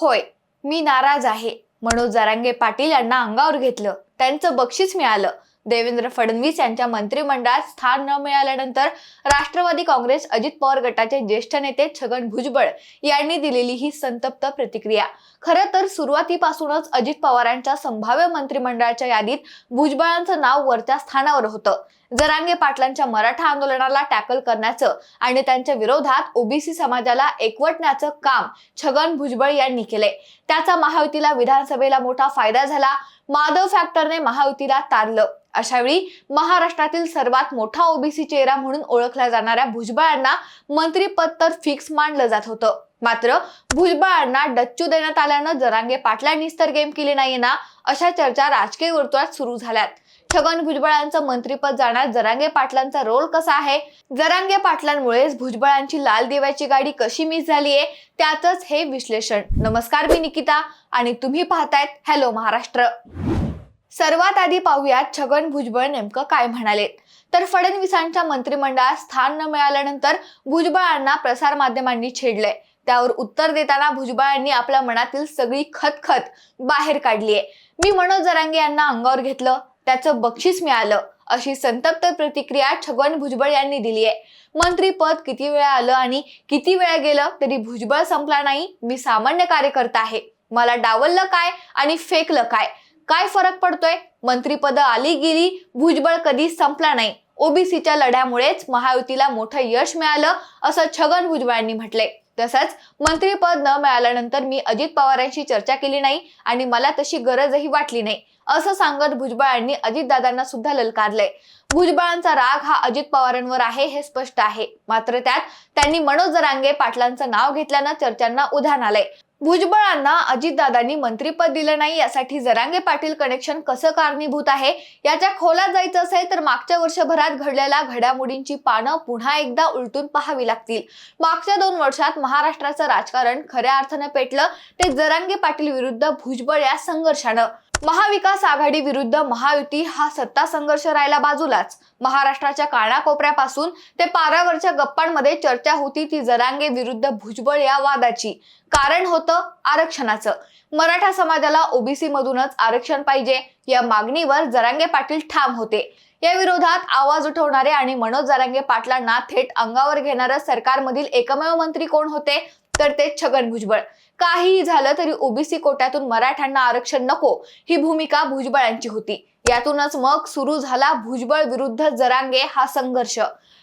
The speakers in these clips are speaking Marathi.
होय मी नाराज आहे. मनोज जरांगे पाटील यांना अंगावर घेतलं. त्यांचं बक्षीस मिळालं. देवेंद्र फडणवीस यांच्या मंत्रिमंडळात स्थान न मिळाल्यानंतर राष्ट्रवादी काँग्रेस अजित पवार गटाचे ज्येष्ठ नेते छगन भुजबळ यांनी दिलेली ही संतप्त प्रतिक्रिया. खरं तर सुरुवातीपासूनच अजित पवारांच्या संभाव्य मंत्रिमंडळाच्या यादीत भुजबळांचं नाव वरच्या स्थानावर होतं. जरांगे पाटलांच्या मराठा आंदोलनाला टॅकल करण्याचं आणि त्यांच्या विरोधात ओबीसी समाजाला एकवटण्याचं काम छगन भुजबळ यांनी केले. त्याचा महायुतीला विधानसभेला मोठा फायदा झाला. माधव फॅक्टरने महायुतीला तारलं अशावेळी महाराष्ट्रातील सर्वात मोठा ओबीसी चेहरा म्हणून ओळखल्या जाणाऱ्या भुजबळांना मंत्रीपद तर फिक्स मानलं जात होतं. मात्र भुजबळांना डच्चू देण्यात आल्यानं जरांगे पाटलांनीच तर गेम केली नाहीये ना अशा चर्चा राजकीय वर्तुळात सुरू झाल्यात. छगन भुजबळांचं मंत्रीपद जाणार जरांगे पाटलांचा रोल कसा आहे? जरांगे पाटलांमुळेच भुजबळांची लाल दिव्याची गाडी कशी मिस झालीये त्यातच हे विश्लेषण. नमस्कार मी निकिता आणि तुम्ही पाहतायत हॅलो महाराष्ट्र. सर्वात आधी पाहूयात छगन भुजबळ नेमकं काय म्हणाले. तर फडणवीसांच्या मंत्रिमंडळात स्थान न मिळाल्यानंतर भुजबळांना प्रसारमाध्यमांनी छेडलंय. त्यावर उत्तर देताना भुजबळांनी आपल्या मनातील सगळी खतखत बाहेर काढलीये. मी मनोज जरांगे यांना अंगावर घेतलं. त्याचं बक्षीस मिळालं. अशी संतप्त प्रतिक्रिया छगन भुजबळ यांनी दिली आहे मंत्रीपद किती वेळा आलं आणि किती वेळा गेलं तरी भुजबळ संपला नाही. मी सामान्य कार्यकर्ता आहे. मला डावललं काय आणि फेकलं काय? काय फरक पडतोय? मंत्रीपद आली गेली भुजबळ कधी संपला नाही. ओबीसीच्या लढ्यामुळेच महायुतीला मोठं यश मिळालं असं छगन भुजबळांनी म्हटलंय. तसंच मंत्रीपद न मिळाल्यानंतर मी अजित पवारांशी चर्चा केली नाही आणि मला तशी गरजही वाटली नाही असं सांगत भुजबळांनी अजितदादांना सुद्धा ललकारलंय. भुजबळांचा राग हा अजित पवारांवर आहे हे स्पष्ट आहे. मात्र त्यात त्यांनी मनोज जरांगे पाटलांचं नाव घेतल्यानं चर्चांना उधाण आलंय. भुजबळांना अजितदादांनी मंत्रीपद दिलं नाही यासाठी जरांगे पाटील कनेक्शन कसं कारणीभूत आहे? याच्या खोलात जायचं असेल तर मागच्या वर्षभरात घडलेल्या घडामोडींची पानं पुन्हा एकदा उलटून पाहावी लागतील. मागच्या दोन वर्षात महाराष्ट्राचं राजकारण खऱ्या अर्थानं पेटलं ते जरांगे पाटील विरुद्ध भुजबळ या संघर्षानं. महाविकास आघाडी विरुद्ध महायुती हा सत्ता संघर्ष राहिला बाजूलाच. महाराष्ट्राच्या कानाकोपऱ्यापासून ते पारावरच्या गप्पांमध्ये चर्चा होती ती जरांगे विरुद्ध भुजबळ या वादाची. कारण होतं आरक्षणाचं. मराठा समाजाला ओबीसी मधूनच आरक्षण पाहिजे या मागणीवर जरांगे पाटील ठाम होते. या विरोधात आवाज उठवणारे आणि मनोज जरांगे पाटलांना थेट अंगावर घेणारं सरकारमधील एकमेव मंत्री कोण होते तर ते छगन भुजबळ. काहीही झालं तरी ओबीसी कोट्यातून मराठ्यांना आरक्षण नको ही भूमिका भुजबळांची होती. यातूनच मग सुरू झाला भुजबळ विरुद्ध जरांगे हा संघर्ष.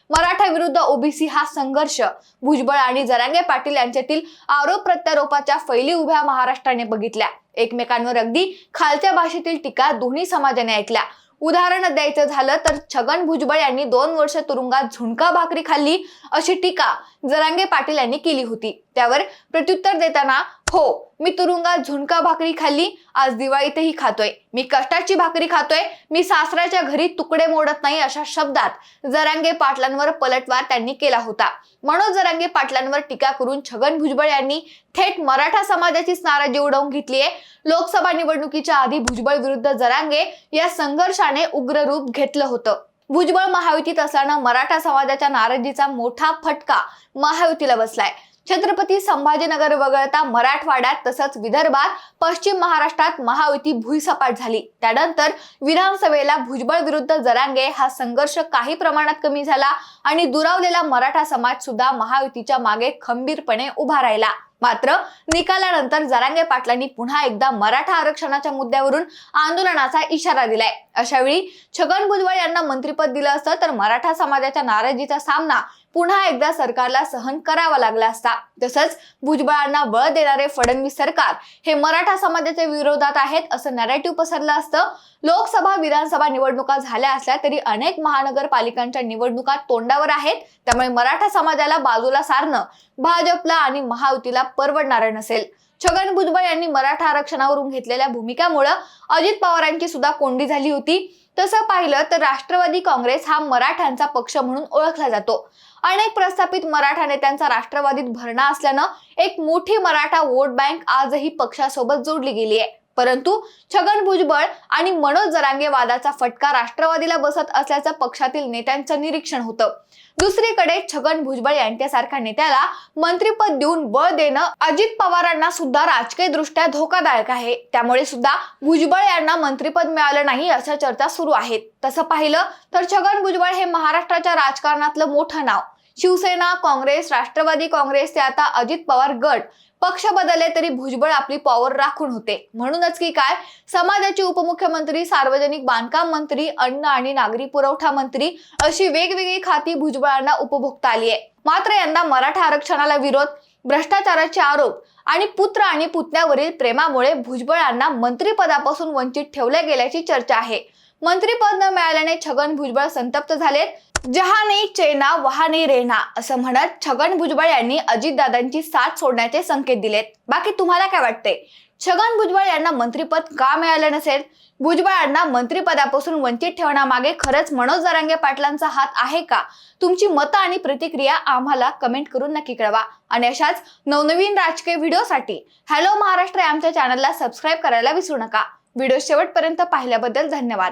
मराठा विरुद्ध ओबीसी हा संघर्ष. भुजबळ आणि जरांगे पाटील यांच्यातील आरोप प्रत्यारोपाच्या फैली उभ्या महाराष्ट्राने बघितल्या. एकमेकांवर अगदी खालच्या भाषेतील टीका दोन्ही समाजाने ऐकल्या. उदाहरण द्यायचं झालं तर छगन भुजबळ यांनी दोन वर्ष तुरुंगात झुणका भाकरी खाल्ली अशी टीका जरांगे पाटील यांनी केली होती. त्यावर प्रत्युत्तर देताना हो मी तुरुंगात झुणका भाकरी खाल्ली आज दिवाळीतही खातोय. मी कष्टाची भाकरी खातोय मी सासऱ्याच्या घरी तुकडे मोडत नाही अशा शब्दात जरांगे पाटलांवर पलटवार त्यांनी केला होता. मनोज जरांगे पाटलांवर टीका करून छगन भुजबळ यांनी थेट मराठा समाजाचीच नाराजी उडवून घेतली आहे. लोकसभा निवडणुकीच्या आधी भुजबळ विरुद्ध जरांगे या संघर्षाने उग्र रूप घेतलं होतं. भुजबळ महायुतीत असल्यानं मराठा समाजाच्या नाराजीचा मोठा फटका महायुतीला बसलाय. छत्रपती संभाजीनगर वगळता मराठवाड्यात तसंच विदर्भात पश्चिम महाराष्ट्रात महायुती भुईसपाट झाली. त्यानंतर विधानसभेला भुजबळ विरुद्ध जरांगे हा संघर्ष काही प्रमाणात कमी झाला आणि दुरावलेला मराठा समाज सुद्धा महायुतीच्या मागे खंबीरपणे उभा राहिला. मात्र निकालानंतर जरांगे पाटलांनी पुन्हा एकदा मराठा आरक्षणाच्या मुद्द्यावरून आंदोलनाचा इशारा दिलाय. अशावेळी छगन भुजबळ यांना मंत्रिपद दिलं असतं तर मराठा समाजाच्या नाराजीचा सामना पुन्हा एकदा सरकारला सहन करावा लागला असता. तसंच भुजबळांना बळ देणारे फडणवीस सरकार हे मराठा समाजाच्या विरोधात आहेत असं नॅरेटिव्ह पसरलं असतं. लोकसभा विधानसभा निवडणुका झाल्या असल्या तरी अनेक महानगरपालिकांच्या निवडणुका तोंडावर आहेत. त्यामुळे मराठा समाजाला बाजूला सारणं भाजपला आणि महायुतीला परवडणारं नसेल. छगन भुजबळ यांनी मराठा आरक्षणावरून घेतलेल्या भूमिकामुळं अजित पवारांची सुद्धा कोंडी झाली होती. तसं पाहिलं तर राष्ट्रवादी काँग्रेस हा मराठ्यांचा पक्ष म्हणून ओळखला जातो. अनेक प्रस्थापित मराठा नेत्यांचा राष्ट्रवादीत भरणा असल्यानं एक मोठी मराठा वोट बँक आजही पक्षासोबत जोडली गेली आहे. परंतु छगन भुजबळ आणि मनोज जरांगे वादाचा फटका राष्ट्रवादीला बसत असल्याचं पक्षातील नेत्यांचं निरीक्षण होतं. दुसरीकडे छगन भुजबळ यांच्यासारख्या नेत्याला मंत्रीपद देऊन बळ देणं अजित पवारांना सुद्धा राजकीय दृष्ट्या धोकादायक आहे. त्यामुळे सुद्धा भुजबळ यांना मंत्रीपद मिळालं नाही अशा चर्चा सुरू आहेत. तसं पाहिलं तर छगन भुजबळ हे महाराष्ट्राच्या राजकारणातलं मोठं नाव. शिवसेना काँग्रेस राष्ट्रवादी काँग्रेस ते आता अजित पवार गट. पक्ष बदलले तरी भुजबळ आपली पॉवर राखून होते. म्हणूनच की काय? समाजाचे उपमुख्यमंत्री सार्वजनिक बांधकाम मंत्री अन्न आणि नागरी पुरवठा मंत्री अशी वेगवेगळी खाती भुजबळांना उपभोगता आली आहे. मात्र यंदा मराठा आरक्षणाला विरोध भ्रष्टाचाराचे आरोप आणि पुत्र आणि पुतण्यावरील प्रेमामुळे भुजबळांना मंत्रिपदापासून वंचित ठेवल्या गेल्याची चर्चा आहे. मंत्रिपद न मिळाल्याने छगन भुजबळ संतप्त झालेत. जहा नाही चेना वहा नाही रेना असं म्हणत छगन भुजबळ यांनी अजितदादांची साथ सोडण्याचे संकेत दिलेत. बाकी तुम्हाला काय वाटते? छगन भुजबळ यांना मंत्रिपद का मिळालं नसेल? भुजबळांना मंत्रिपदापासून वंचित ठेवण्यामागे खरंच मनोज जरांगे पाटलांचा हात आहे का? तुमची मतं आणि प्रतिक्रिया आम्हाला कमेंट करून नक्की कळवा. आणि अशाच नवनवीन राजकीय व्हिडिओसाठी हॅलो महाराष्ट्र आमच्या चॅनलला सबस्क्राईब करायला विसरू नका. व्हिडिओ शेवटपर्यंत पाहिल्याबद्दल धन्यवाद.